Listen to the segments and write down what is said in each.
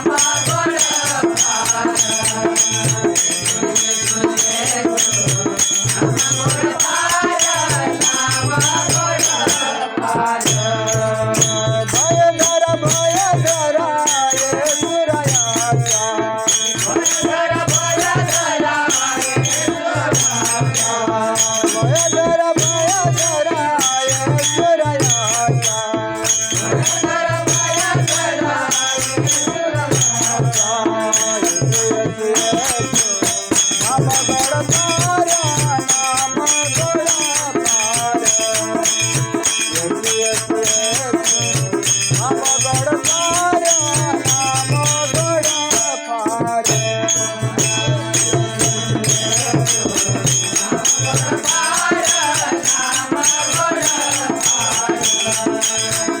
Amazônia. I'm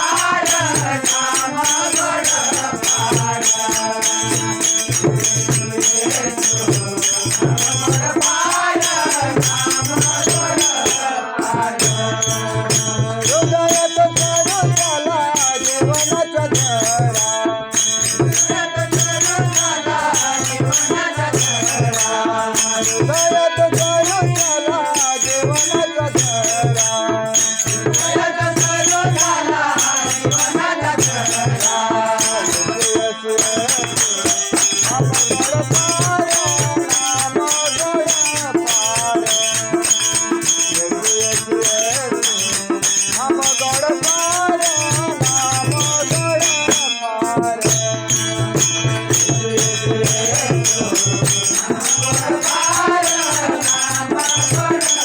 I'm a god of fire. Thank you.